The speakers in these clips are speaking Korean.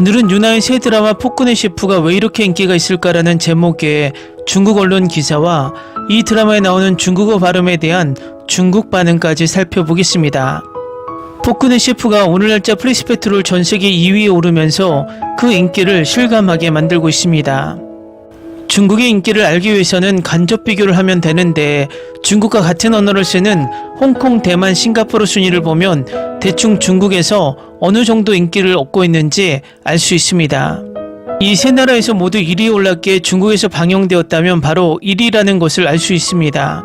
오늘은 유나의 새 드라마 폭군의 셰프가 왜 이렇게 인기가 있을까라는 제목의 중국 언론 기사와 이 드라마에 나오는 중국어 발음에 대한 중국 반응까지 살펴보겠습니다. 폭군의 셰프가 오늘 날짜 프리스페트롤 전 세계 2위에 오르면서 그 인기를 실감하게 만들고 있습니다. 중국의 인기를 알기 위해서는 간접 비교를 하면 되는데 중국과 같은 언어를 쓰는 홍콩, 대만, 싱가포르 순위를 보면 대충 중국에서 어느 정도 인기를 얻고 있는지 알 수 있습니다. 이 세 나라에서 모두 1위에 올랐기에 중국에서 방영되었다면 바로 1위라는 것을 알 수 있습니다.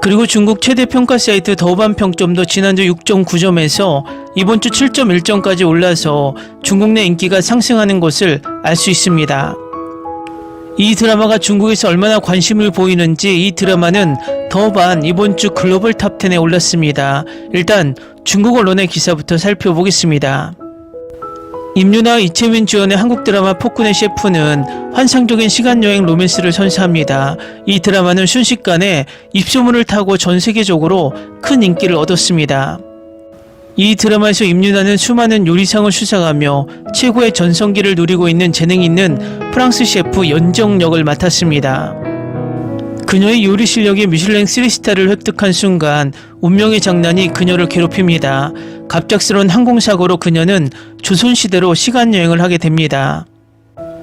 그리고 중국 최대 평가 사이트 더반 평점도 지난주 6.9점에서 이번 주 7.1점까지 올라서 중국 내 인기가 상승하는 것을 알 수 있습니다. 이 드라마가 중국에서 얼마나 관심을 보이는지 이 드라마는 더반 이번 주 글로벌 탑10에 올랐습니다. 일단 중국 언론의 기사부터 살펴보겠습니다. 임유나 이채민 주연의 한국 드라마 폭군의 셰프는 환상적인 시간여행 로맨스를 선사합니다. 이 드라마는 순식간에 입소문을 타고 전 세계적으로 큰 인기를 얻었습니다. 이 드라마에서 임윤아는 수많은 요리상을 수상하며 최고의 전성기를 누리고 있는 재능 있는 프랑스 셰프 연정 역을 맡았습니다. 그녀의 요리 실력이 미슐랭 3스타를 획득한 순간 운명의 장난이 그녀를 괴롭힙니다. 갑작스러운 항공사고로 그녀는 조선시대로 시간여행을 하게 됩니다.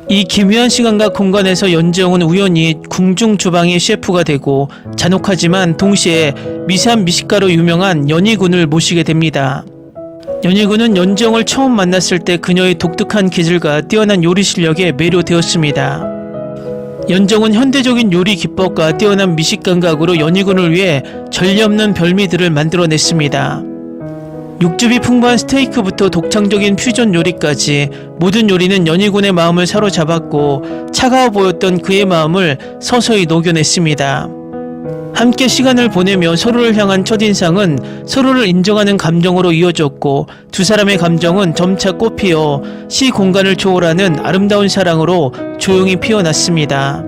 이 기묘한 시간과 공간에서 연정은 우연히 궁중 주방의 셰프가 되고 잔혹하지만 동시에 미세한 미식가로 유명한 연희군을 모시게 됩니다. 연희군은 연정을 처음 만났을 때 그녀의 독특한 기질과 뛰어난 요리 실력에 매료되었습니다. 연정은 현대적인 요리 기법과 뛰어난 미식 감각으로 연희군을 위해 전례 없는 별미들을 만들어냈습니다. 육즙이 풍부한 스테이크부터 독창적인 퓨전 요리까지 모든 요리는 연희군의 마음을 사로잡았고 차가워 보였던 그의 마음을 서서히 녹여냈습니다. 함께 시간을 보내며 서로를 향한 첫인상은 서로를 인정하는 감정으로 이어졌고 두 사람의 감정은 점차 꽃피어 시 공간을 초월하는 아름다운 사랑으로 조용히 피어났습니다.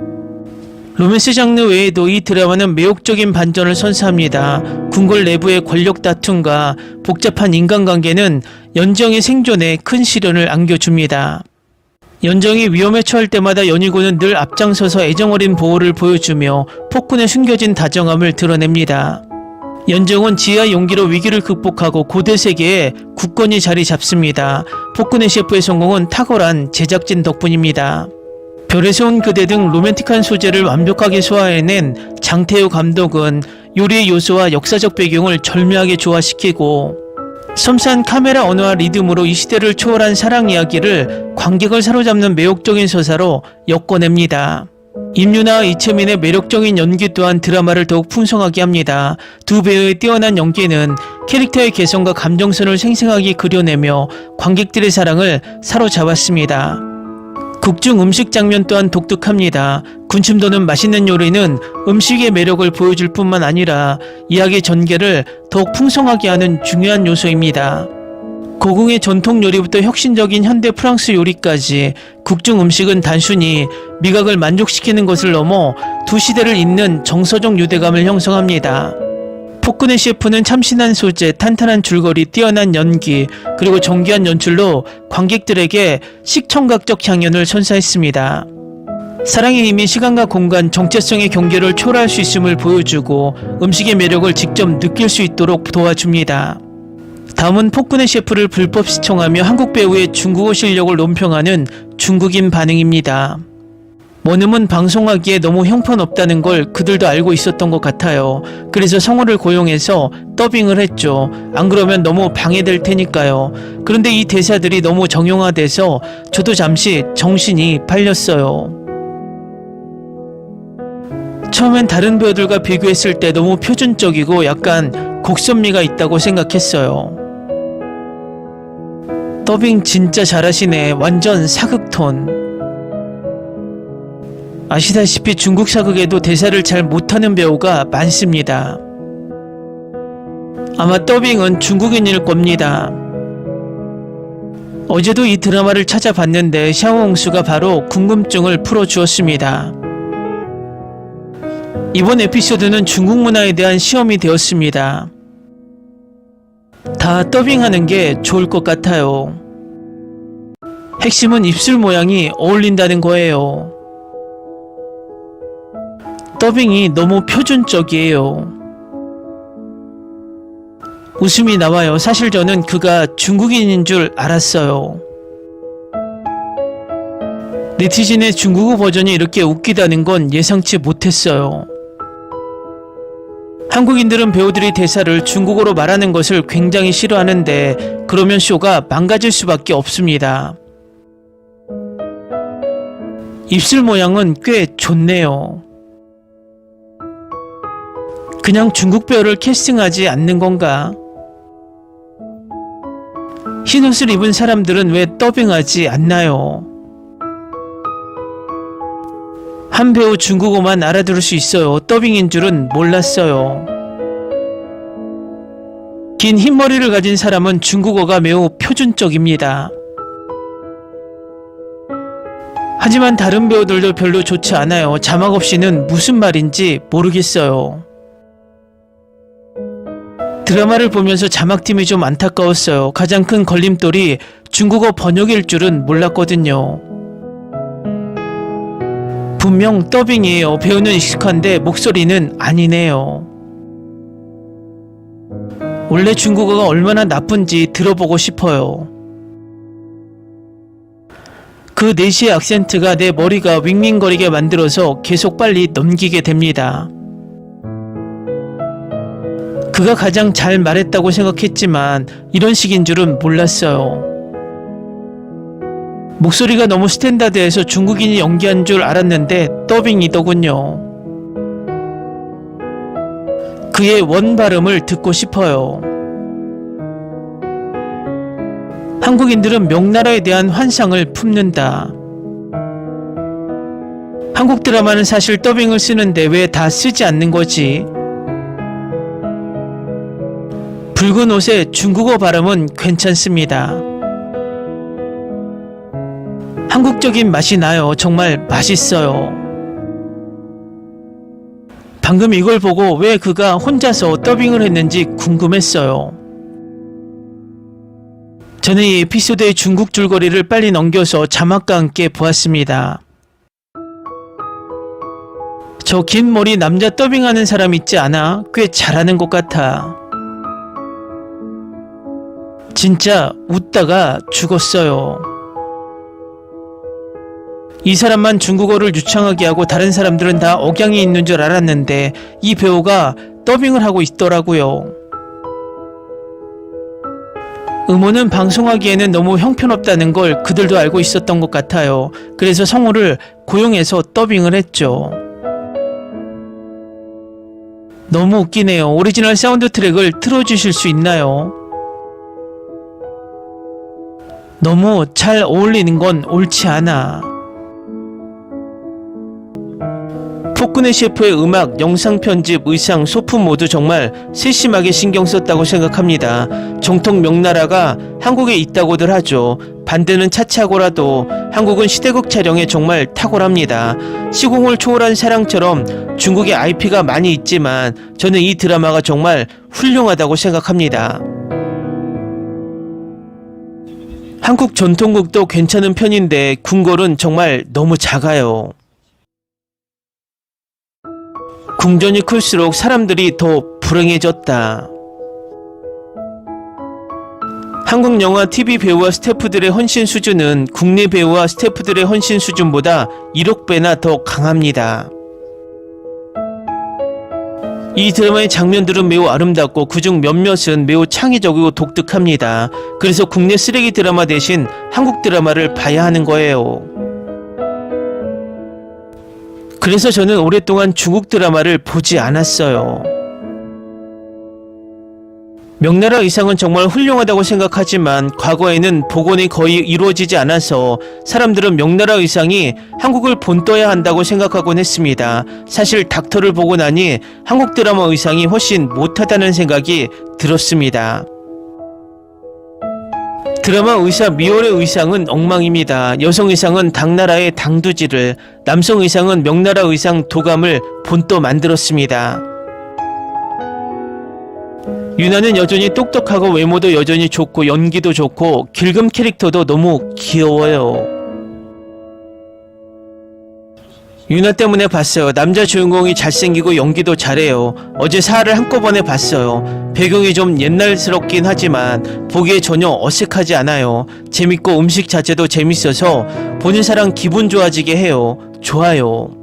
로맨스 장르 외에도 이 드라마는 매혹적인 반전을 선사합니다. 궁궐 내부의 권력 다툼과 복잡한 인간관계는 연정의 생존에 큰 시련을 안겨줍니다. 연정이 위험에 처할 때마다 연희군은 늘 앞장서서 애정어린 보호를 보여주며 폭군에 숨겨진 다정함을 드러냅니다. 연정은 지혜와 용기로 위기를 극복하고 고대 세계에 굳건히 자리 잡습니다. 폭군의 셰프의 성공은 탁월한 제작진 덕분입니다. 별에서 온 그대 등 로맨틱한 소재를 완벽하게 소화해낸 장태우 감독은 요리의 요소와 역사적 배경을 절묘하게 조화시키고 섬세한 카메라 언어와 리듬으로 이 시대를 초월한 사랑 이야기를 관객을 사로잡는 매혹적인 서사로 엮어냅니다. 임유나와 이채민의 매력적인 연기 또한 드라마를 더욱 풍성하게 합니다. 두 배우의 뛰어난 연기는 캐릭터의 개성과 감정선을 생생하게 그려내며 관객들의 사랑을 사로잡았습니다. 국중 음식 장면 또한 독특합니다. 군침 도는 맛있는 요리는 음식의 매력을 보여줄 뿐만 아니라 이야기 전개를 더욱 풍성하게 하는 중요한 요소입니다. 고궁의 전통 요리부터 혁신적인 현대 프랑스 요리까지 국중 음식은 단순히 미각을 만족시키는 것을 넘어 두 시대를 잇는 정서적 유대감을 형성합니다. 폭군의 셰프는 참신한 소재, 탄탄한 줄거리, 뛰어난 연기, 그리고 정교한 연출로 관객들에게 식청각적 향연을 선사했습니다. 사랑의 힘이 시간과 공간, 정체성의 경계를 초월할 수 있음을 보여주고 음식의 매력을 직접 느낄 수 있도록 도와줍니다. 다음은 폭군의 셰프를 불법 시청하며 한국 배우의 중국어 실력을 논평하는 중국인 반응입니다. 원음은 방송하기에 너무 형편없다는 걸 그들도 알고 있었던 것 같아요. 그래서 성우를 고용해서 더빙을 했죠. 안 그러면 너무 방해될 테니까요. 그런데 이 대사들이 너무 정형화돼서 저도 잠시 정신이 팔렸어요. 처음엔 다른 배우들과 비교했을 때 너무 표준적이고 약간 곡선미가 있다고 생각했어요. 더빙 진짜 잘하시네. 완전 사극톤. 아시다시피 중국 사극에도 대사를 잘 못하는 배우가 많습니다. 아마 더빙은 중국인일 겁니다. 어제도 이 드라마를 찾아봤는데 샤오홍수가 바로 궁금증을 풀어주었습니다. 이번 에피소드는 중국 문화에 대한 시험이 되었습니다. 다 더빙하는 게 좋을 것 같아요. 핵심은 입술 모양이 어울린다는 거예요. 더빙이 너무 표준적이에요. 웃음이 나와요. 사실 저는 그가 중국인인 줄 알았어요. 네티즌의 중국어 버전이 이렇게 웃기다는 건 예상치 못했어요. 한국인들은 배우들이 대사를 중국어로 말하는 것을 굉장히 싫어하는데 그러면 쇼가 망가질 수밖에 없습니다. 입술 모양은 꽤 좋네요. 그냥 중국 배우를 캐스팅하지 않는 건가? 흰 옷을 입은 사람들은 왜 더빙하지 않나요? 한 배우 중국어만 알아들을 수 있어요. 더빙인 줄은 몰랐어요. 긴 흰머리를 가진 사람은 중국어가 매우 표준적입니다. 하지만 다른 배우들도 별로 좋지 않아요. 자막 없이는 무슨 말인지 모르겠어요. 드라마를 보면서 자막팀이 좀 안타까웠어요. 가장 큰 걸림돌이 중국어 번역일 줄은 몰랐거든요. 분명 더빙이에요. 배우는 익숙한데 목소리는 아니네요. 원래 중국어가 얼마나 나쁜지 들어보고 싶어요. 그 4시의 악센트가 내 머리가 윙윙거리게 만들어서 계속 빨리 넘기게 됩니다. 그가 가장 잘 말했다고 생각했지만 이런 식인 줄은 몰랐어요. 목소리가 너무 스탠다드해서 중국인이 연기한 줄 알았는데 더빙이더군요. 그의 원 발음을 듣고 싶어요. 한국인들은 명나라에 대한 환상을 품는다. 한국 드라마는 사실 더빙을 쓰는데 왜 다 쓰지 않는 거지? 붉은 옷의 중국어 발음은 괜찮습니다. 한국적인 맛이 나요. 정말 맛있어요. 방금 이걸 보고 왜 그가 혼자서 더빙을 했는지 궁금했어요. 저는 이 에피소드의 중국 줄거리를 빨리 넘겨서 자막과 함께 보았습니다. 저 긴 머리 남자 더빙하는 사람 있지 않아? 꽤 잘하는 것 같아. 진짜 웃다가 죽었어요. 이 사람만 중국어를 유창하게 하고 다른 사람들은 다 억양이 있는 줄 알았는데 이 배우가 더빙을 하고 있더라고요. 음원은 방송하기에는 너무 형편없다는 걸 그들도 알고 있었던 것 같아요. 그래서 성우를 고용해서 더빙을 했죠. 너무 웃기네요. 오리지널 사운드 트랙을 틀어주실 수 있나요? 너무 잘 어울리는 건 옳지 않아. 포크네 셰프의 음악, 영상 편집, 의상, 소품 모두 정말 세심하게 신경 썼다고 생각합니다. 정통 명나라가 한국에 있다고들 하죠. 반대는 차치하고라도 한국은 시대극 촬영에 정말 탁월합니다. 시공을 초월한 사랑처럼 중국의 IP가 많이 있지만 저는 이 드라마가 정말 훌륭하다고 생각합니다. 한국 전통곡도 괜찮은 편인데 궁궐은 정말 너무 작아요. 궁전이 클수록 사람들이 더 불행해졌다. 한국 영화 TV 배우와 스태프들의 헌신 수준은 국내 배우와 스태프들의 헌신 수준보다 1억 배나 더 강합니다. 이 드라마의 장면들은 매우 아름답고 그중 몇몇은 매우 창의적이고 독특합니다. 그래서 국내 쓰레기 드라마 대신 한국 드라마를 봐야 하는 거예요. 그래서 저는 오랫동안 중국 드라마를 보지 않았어요. 명나라 의상은 정말 훌륭하다고 생각하지만 과거에는 복원이 거의 이루어지지 않아서 사람들은 명나라 의상이 한국을 본떠야 한다고 생각하곤 했습니다. 사실 닥터를 보고 나니 한국 드라마 의상이 훨씬 못하다는 생각이 들었습니다. 드라마 의사 미월의 의상은 엉망입니다. 여성 의상은 당나라의 당두지를, 남성 의상은 명나라 의상 도감을 본떠 만들었습니다. 유나는 여전히 똑똑하고 외모도 여전히 좋고 연기도 좋고 길금 캐릭터도 너무 귀여워요. 유나 때문에 봤어요. 남자 주인공이 잘생기고 연기도 잘해요. 어제 사화를 한꺼번에 봤어요. 배경이 좀 옛날스럽긴 하지만 보기에 전혀 어색하지 않아요. 재밌고 음식 자체도 재밌어서 보는 사람 기분 좋아지게 해요. 좋아요.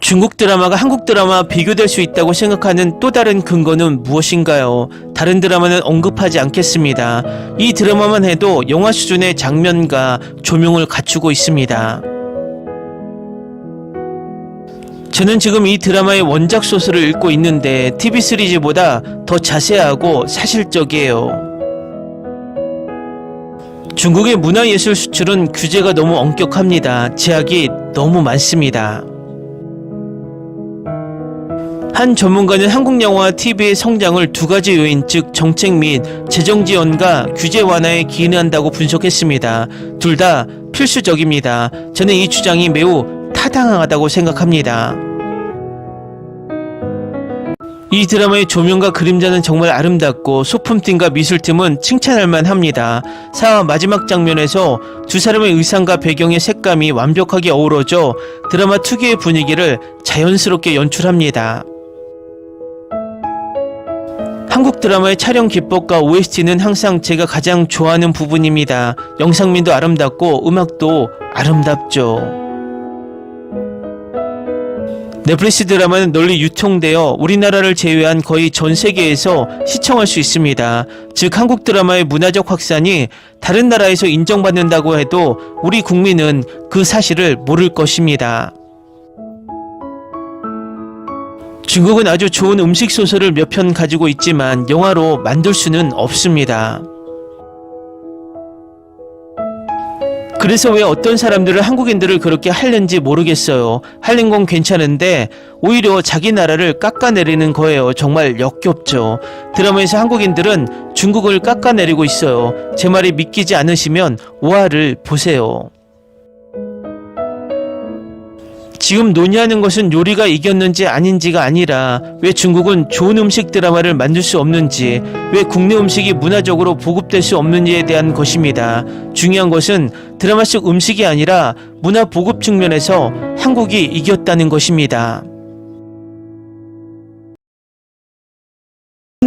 중국 드라마가 한국 드라마와 비교될 수 있다고 생각하는 또 다른 근거는 무엇인가요? 다른 드라마는 언급하지 않겠습니다. 이 드라마만 해도 영화 수준의 장면과 조명을 갖추고 있습니다. 저는 지금 이 드라마의 원작 소설을 읽고 있는데 TV 시리즈보다 더 자세하고 사실적이에요. 중국의 문화예술 수출은 규제가 너무 엄격합니다. 제약이 너무 많습니다. 한 전문가는 한국 영화와 TV의 성장을 두 가지 요인, 즉 정책 및 재정 지원과 규제 완화에 기인한다고 분석했습니다. 둘 다 필수적입니다. 저는 이 주장이 매우 타당하다고 생각합니다. 이 드라마의 조명과 그림자는 정말 아름답고 소품팀과 미술팀은 칭찬할 만합니다. 사화 마지막 장면에서 두 사람의 의상과 배경의 색감이 완벽하게 어우러져 드라마 특유의 분위기를 자연스럽게 연출합니다. 한국 드라마의 촬영 기법과 OST는 항상 제가 가장 좋아하는 부분입니다. 영상미도 아름답고 음악도 아름답죠. 넷플릭스 드라마는 널리 유통되어 우리나라를 제외한 거의 전 세계에서 시청할 수 있습니다. 즉 한국 드라마의 문화적 확산이 다른 나라에서 인정받는다고 해도 우리 국민은 그 사실을 모를 것입니다. 중국은 아주 좋은 음식 소설을 몇 편 가지고 있지만 영화로 만들 수는 없습니다. 그래서 왜 어떤 사람들은 한국인들을 그렇게 할는지 모르겠어요. 할는 건 괜찮은데 오히려 자기 나라를 깎아내리는 거예요. 정말 역겹죠. 드라마에서 한국인들은 중국을 깎아내리고 있어요. 제 말이 믿기지 않으시면 오화를 보세요. 지금 논의하는 것은 요리가 이겼는지 아닌지가 아니라 왜 중국은 좋은 음식 드라마를 만들 수 없는지, 왜 국내 음식이 문화적으로 보급될 수 없는지에 대한 것입니다. 중요한 것은 드라마 속 음식이 아니라 문화 보급 측면에서 한국이 이겼다는 것입니다.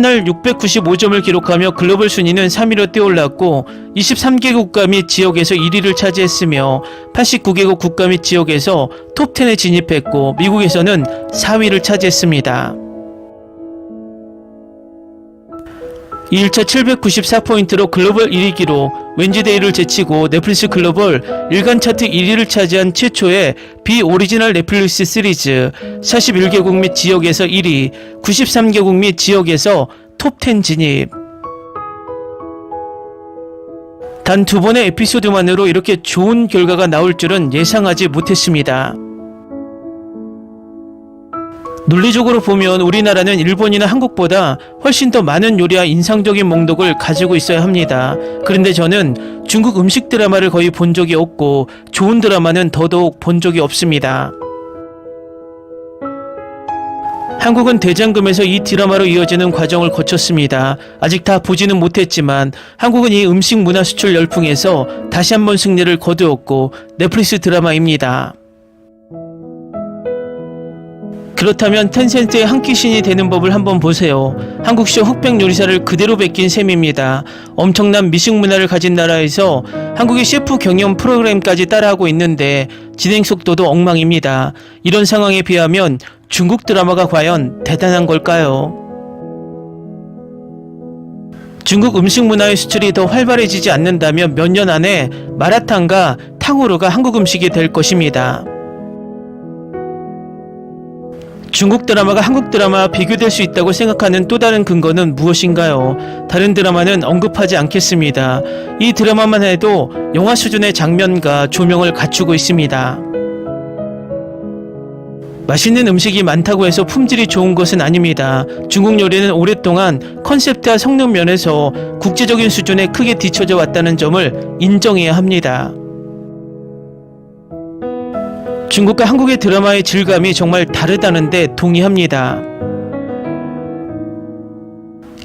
날 695점을 기록하며 글로벌 순위는 3위로 뛰어올랐고 23개국 국가 및 지역에서 1위를 차지했으며 89개국 국가 및 지역에서 톱10에 진입했고 미국에서는 4위를 차지했습니다. 2일차 794포인트로 글로벌 1위 기록, 웬즈데이를 제치고 넷플릭스 글로벌 일간 차트 1위를 차지한 최초의 비오리지널 넷플릭스 시리즈, 41개국 및 지역에서 1위, 93개국 및 지역에서 톱10 진입. 단 두 번의 에피소드만으로 이렇게 좋은 결과가 나올 줄은 예상하지 못했습니다. 논리적으로 보면 우리나라는 일본이나 한국보다 훨씬 더 많은 요리와 인상적인 목록을 가지고 있어야 합니다. 그런데 저는 중국 음식 드라마를 거의 본 적이 없고 좋은 드라마는 더더욱 본 적이 없습니다. 한국은 대장금에서 이 드라마로 이어지는 과정을 거쳤습니다. 아직 다 보지는 못했지만 한국은 이 음식 문화 수출 열풍에서 다시 한번 승리를 거두었고 넷플릭스 드라마입니다. 그렇다면 텐센트의 한 끼신이 되는 법을 한번 보세요. 한국쇼 흑백 요리사를 그대로 베낀 셈입니다. 엄청난 미식 문화를 가진 나라에서 한국의 셰프 경연 프로그램까지 따라하고 있는데 진행 속도도 엉망입니다. 이런 상황에 비하면 중국 드라마가 과연 대단한 걸까요? 중국 음식 문화의 수출이 더 활발해지지 않는다면 몇 년 안에 마라탕과 탕후루가 한국 음식이 될 것입니다. 중국 드라마가 한국 드라마와 비교될 수 있다고 생각하는 또 다른 근거는 무엇인가요? 다른 드라마는 언급하지 않겠습니다. 이 드라마만 해도 영화 수준의 장면과 조명을 갖추고 있습니다. 맛있는 음식이 많다고 해서 품질이 좋은 것은 아닙니다. 중국 요리는 오랫동안 컨셉트와 성능 면에서 국제적인 수준에 크게 뒤처져 왔다는 점을 인정해야 합니다. 중국과 한국의 드라마의 질감이 정말 다르다는데 동의합니다.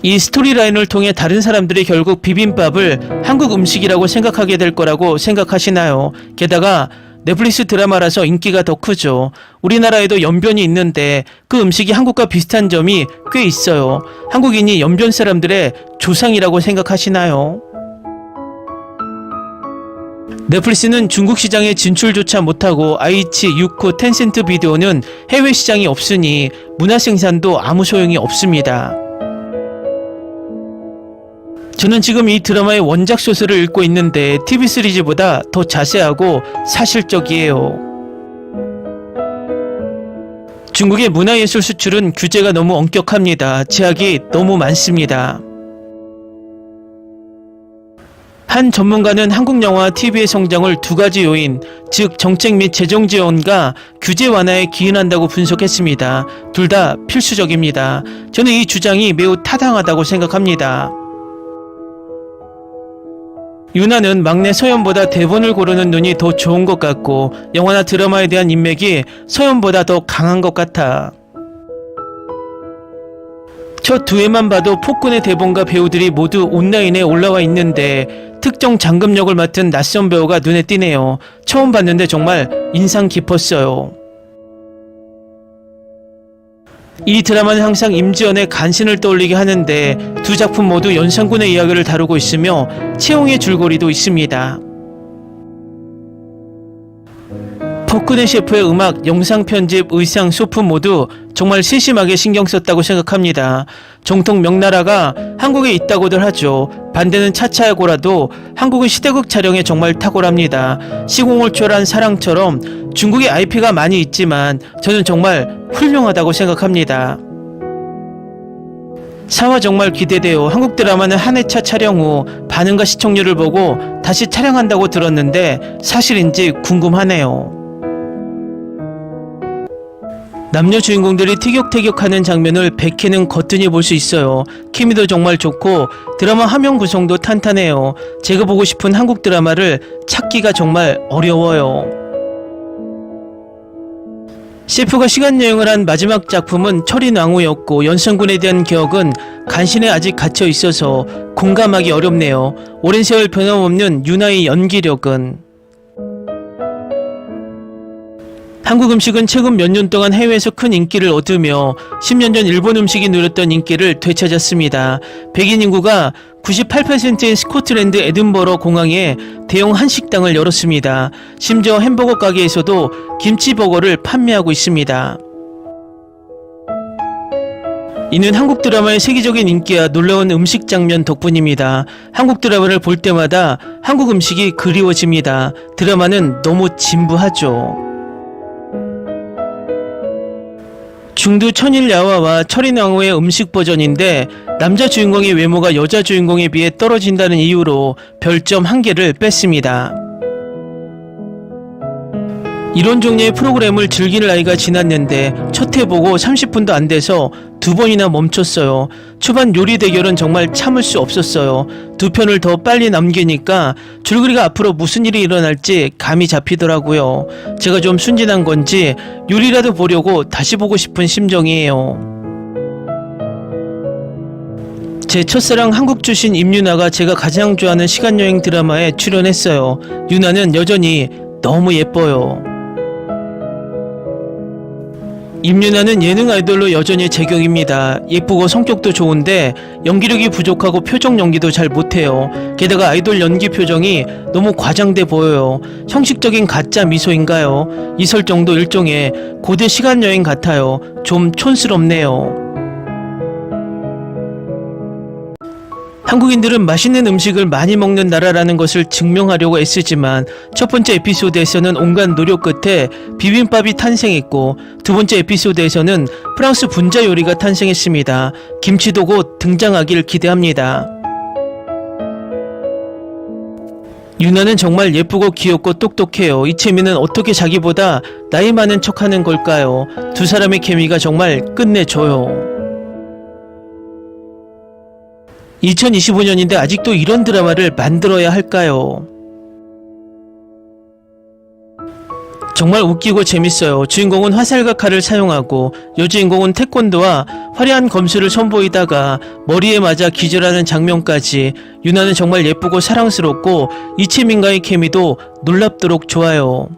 이 스토리라인을 통해 다른 사람들이 결국 비빔밥을 한국 음식이라고 생각하게 될 거라고 생각하시나요? 게다가 넷플릭스 드라마라서 인기가 더 크죠. 우리나라에도 연변이 있는데 그 음식이 한국과 비슷한 점이 꽤 있어요. 한국인이 연변 사람들의 조상이라고 생각하시나요? 넷플릭스는 중국 시장에 진출조차 못하고 아이치, 유쿠, 텐센트 비디오는 해외 시장이 없으니 문화 생산도 아무 소용이 없습니다. 저는 지금 이 드라마의 원작 소설을 읽고 있는데 TV 시리즈보다 더 자세하고 사실적이에요. 중국의 문화예술 수출은 규제가 너무 엄격합니다. 제약이 너무 많습니다. 한 전문가는 한국 영화 TV의 성장을 두 가지 요인, 즉 정책 및 재정 지원과 규제 완화에 기인한다고 분석했습니다. 둘 다 필수적입니다. 저는 이 주장이 매우 타당하다고 생각합니다. 유나는 막내 서연보다 대본을 고르는 눈이 더 좋은 것 같고 영화나 드라마에 대한 인맥이 서연보다 더 강한 것 같아. 첫 두 회만 봐도 폭군의 대본과 배우들이 모두 온라인에 올라와 있는데 특정 장금 역을 맡은 낯선 배우가 눈에 띄네요. 처음 봤는데 정말 인상 깊었어요. 이 드라마는 항상 임지연의 간신을 떠올리게 하는데 두 작품 모두 연산군의 이야기를 다루고 있으며 채용의 줄거리도 있습니다. 폭군의 셰프의 음악, 영상 편집, 의상, 소품 모두 정말 세심하게 신경 썼다고 생각합니다. 정통 명나라가 한국에 있다고들 하죠. 반대는 차차하고라도 한국은 시대극 촬영에 정말 탁월합니다. 시공을 초월한 사랑처럼 중국의 IP가 많이 있지만 저는 정말 훌륭하다고 생각합니다. 사화 정말 기대돼요. 한국 드라마는 한 회차 촬영 후 반응과 시청률을 보고 다시 촬영한다고 들었는데 사실인지 궁금하네요. 남녀 주인공들이 티격태격하는 장면을 백희는 거뜬히 볼 수 있어요. 케미도 정말 좋고 드라마 화면 구성도 탄탄해요. 제가 보고 싶은 한국 드라마를 찾기가 정말 어려워요. 셰프가 시간 여행을 한 마지막 작품은 철인 왕후였고 연산군에 대한 기억은 간신에 아직 갇혀 있어서 공감하기 어렵네요. 오랜 세월 변함없는 유나의 연기력은 한국 음식은 최근 몇 년 동안 해외에서 큰 인기를 얻으며 10년 전 일본 음식이 누렸던 인기를 되찾았습니다. 백인 인구가 98%인 스코틀랜드 에든버러 공항에 대형 한식당을 열었습니다. 심지어 햄버거 가게에서도 김치버거를 판매하고 있습니다. 이는 한국 드라마의 세계적인 인기와 놀라운 음식 장면 덕분입니다. 한국 드라마를 볼 때마다 한국 음식이 그리워집니다. 드라마는 너무 진부하죠. 중두 천일 야화와 철인 왕후의 음식 버전인데 남자 주인공의 외모가 여자 주인공에 비해 떨어진다는 이유로 별점 한 개를 뺐습니다. 이런 종류의 프로그램을 즐길 나이가 지났는데 첫회 보고 30분도 안 돼서 두 번이나 멈췄어요. 초반 요리 대결은 정말 참을 수 없었어요. 두 편을 더 빨리 남기니까 줄거리가 앞으로 무슨 일이 일어날지 감이 잡히더라고요. 제가 좀 순진한 건지 요리라도 보려고 다시 보고 싶은 심정이에요. 제 첫사랑 한국 출신 임유나가 제가 가장 좋아하는 시간여행 드라마에 출연했어요. 유나는 여전히 너무 예뻐요. 임유나는 예능 아이돌로 여전히 제격입니다. 예쁘고 성격도 좋은데 연기력이 부족하고 표정 연기도 잘 못해요. 게다가 아이돌 연기 표정이 너무 과장돼 보여요. 형식적인 가짜 미소인가요? 이 설정도 일종의 고대 시간 여행 같아요. 좀 촌스럽네요. 한국인들은 맛있는 음식을 많이 먹는 나라라는 것을 증명하려고 애쓰지만 첫 번째 에피소드에서는 온갖 노력 끝에 비빔밥이 탄생했고 두 번째 에피소드에서는 프랑스 분자 요리가 탄생했습니다. 김치도 곧 등장하길 기대합니다. 유나는 정말 예쁘고 귀엽고 똑똑해요. 이채미는 어떻게 자기보다 나이 많은 척하는 걸까요? 두 사람의 케미가 정말 끝내줘요. 2025년인데 아직도 이런 드라마를 만들어야 할까요? 정말 웃기고 재밌어요. 주인공은 화살과 칼을 사용하고 여주인공은 태권도와 화려한 검술을 선보이다가 머리에 맞아 기절하는 장면까지 유나는 정말 예쁘고 사랑스럽고 이채민과의 케미도 놀랍도록 좋아요.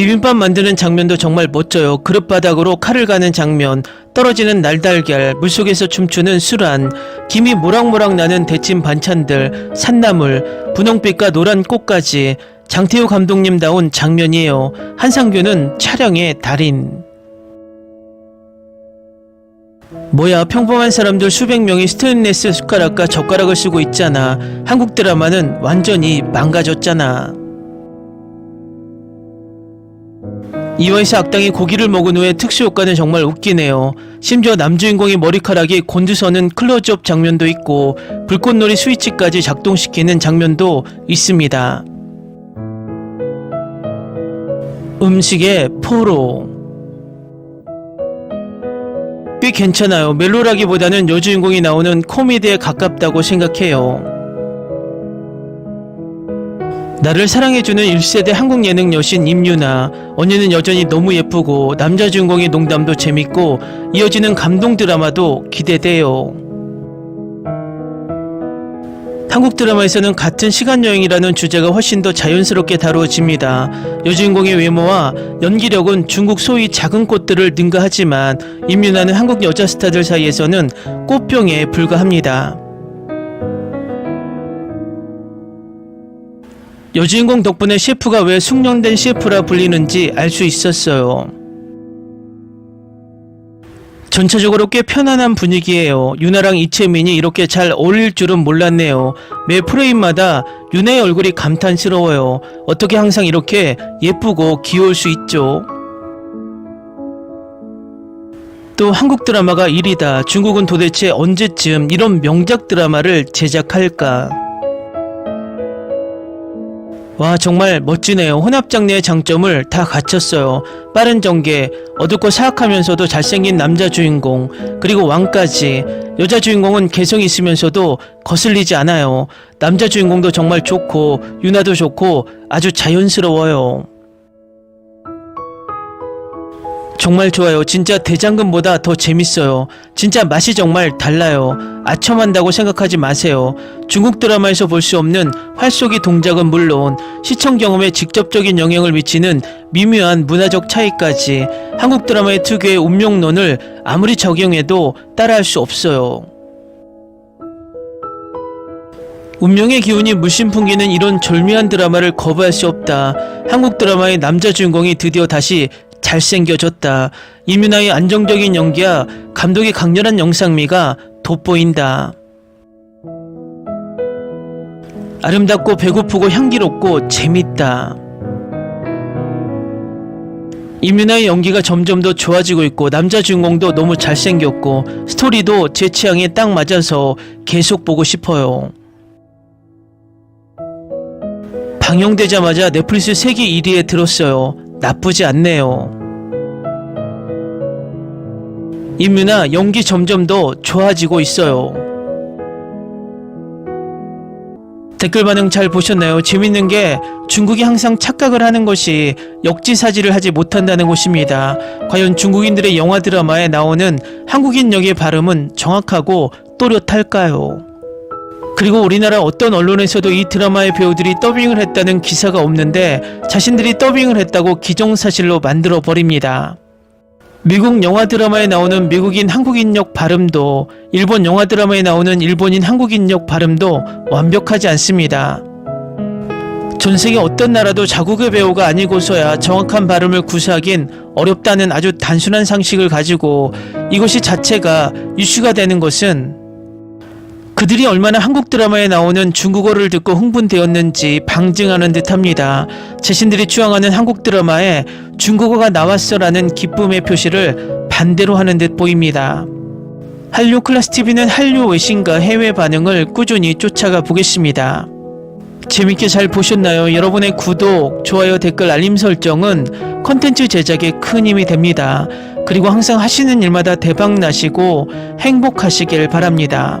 비빔밥 만드는 장면도 정말 멋져요. 그릇 바닥으로 칼을 가는 장면, 떨어지는 날달걀, 물속에서 춤추는 수란, 김이 모락모락 나는 데친 반찬들, 산나물, 분홍빛과 노란 꽃까지 장태호 감독님다운 장면이에요. 한상규는 촬영의 달인. 뭐야 평범한 사람들 수백 명이 스테인레스 숟가락과 젓가락을 쓰고 있잖아. 한국 드라마는 완전히 망가졌잖아. 이화에서 악당이 고기를 먹은 후에 특수효과는 정말 웃기네요. 심지어 남주인공의 머리카락이 곤두서는 클로즈업 장면도 있고 불꽃놀이 스위치까지 작동시키는 장면도 있습니다. 음식의 포로 꽤 괜찮아요. 멜로라기보다는 여주인공이 나오는 코미디에 가깝다고 생각해요. 나를 사랑해주는 1세대 한국 예능 여신 임유나 언니는 여전히 너무 예쁘고 남자 주인공의 농담도 재밌고 이어지는 감동 드라마도 기대돼요. 한국 드라마에서는 같은 시간 여행이라는 주제가 훨씬 더 자연스럽게 다루어집니다. 여주인공의 외모와 연기력은 중국 소위 작은 꽃들을 능가하지만 임유나는 한국 여자 스타들 사이에서는 꽃병에 불과합니다. 여주인공 덕분에 셰프가 왜 숙련된 셰프라 불리는지 알 수 있었어요. 전체적으로 꽤 편안한 분위기예요. 유나랑 이채민이 이렇게 잘 어울릴 줄은 몰랐네요. 매 프레임마다 유나의 얼굴이 감탄스러워요. 어떻게 항상 이렇게 예쁘고 귀여울 수 있죠? 또 한국 드라마가 1위다. 중국은 도대체 언제쯤 이런 명작 드라마를 제작할까? 와 정말 멋지네요. 혼합 장르의 장점을 다 갖췄어요. 빠른 전개, 어둡고 사악하면서도 잘생긴 남자 주인공, 그리고 왕까지. 여자 주인공은 개성 있으면서도 거슬리지 않아요. 남자 주인공도 정말 좋고 유나도 좋고 아주 자연스러워요. 정말 좋아요. 진짜 대장금보다 더 재밌어요. 진짜 맛이 정말 달라요. 아첨한다고 생각하지 마세요. 중국 드라마에서 볼 수 없는 활쏘기 동작은 물론 시청 경험에 직접적인 영향을 미치는 미묘한 문화적 차이까지 한국 드라마의 특유의 운명론을 아무리 적용해도 따라할 수 없어요. 운명의 기운이 물씬 풍기는 이런 절묘한 드라마를 거부할 수 없다. 한국 드라마의 남자 주인공이 드디어 다시 잘생겨졌다. 이민아의 안정적인 연기와 감독의 강렬한 영상미가 돋보인다. 아름답고 배고프고 향기롭고 재밌다. 이민아의 연기가 점점 더 좋아지고 있고 남자 주인공도 너무 잘생겼고 스토리도 제 취향에 딱 맞아서 계속 보고 싶어요. 방영되자마자 넷플릭스 세계 1위에 들었어요. 나쁘지 않네요. 임유나 연기 점점 더 좋아지고 있어요. 댓글 반응 잘 보셨나요? 재밌는 게 중국이 항상 착각을 하는 것이 역지사지를 하지 못한다는 것입니다. 과연 중국인들의 영화 드라마에 나오는 한국인 역의 발음은 정확하고 또렷할까요? 그리고 우리나라 어떤 언론에서도 이 드라마의 배우들이 더빙을 했다는 기사가 없는데 자신들이 더빙을 했다고 기정사실로 만들어 버립니다. 미국 영화 드라마에 나오는 미국인 한국인 역 발음도 일본 영화 드라마에 나오는 일본인 한국인 역 발음도 완벽하지 않습니다. 전 세계 어떤 나라도 자국의 배우가 아니고서야 정확한 발음을 구사하긴 어렵다는 아주 단순한 상식을 가지고 이것이 자체가 이슈가 되는 것은 그들이 얼마나 한국 드라마에 나오는 중국어를 듣고 흥분되었는지 방증하는 듯합니다. 자신들이 추앙하는 한국 드라마에 중국어가 나왔어라는 기쁨의 표시를 반대로 하는 듯 보입니다. 한류 클래스 TV는 한류 외신과 해외 반응을 꾸준히 쫓아가 보겠습니다. 재밌게 잘 보셨나요? 여러분의 구독, 좋아요, 댓글, 알림 설정은 컨텐츠 제작에 큰 힘이 됩니다. 그리고 항상 하시는 일마다 대박 나시고 행복하시길 바랍니다.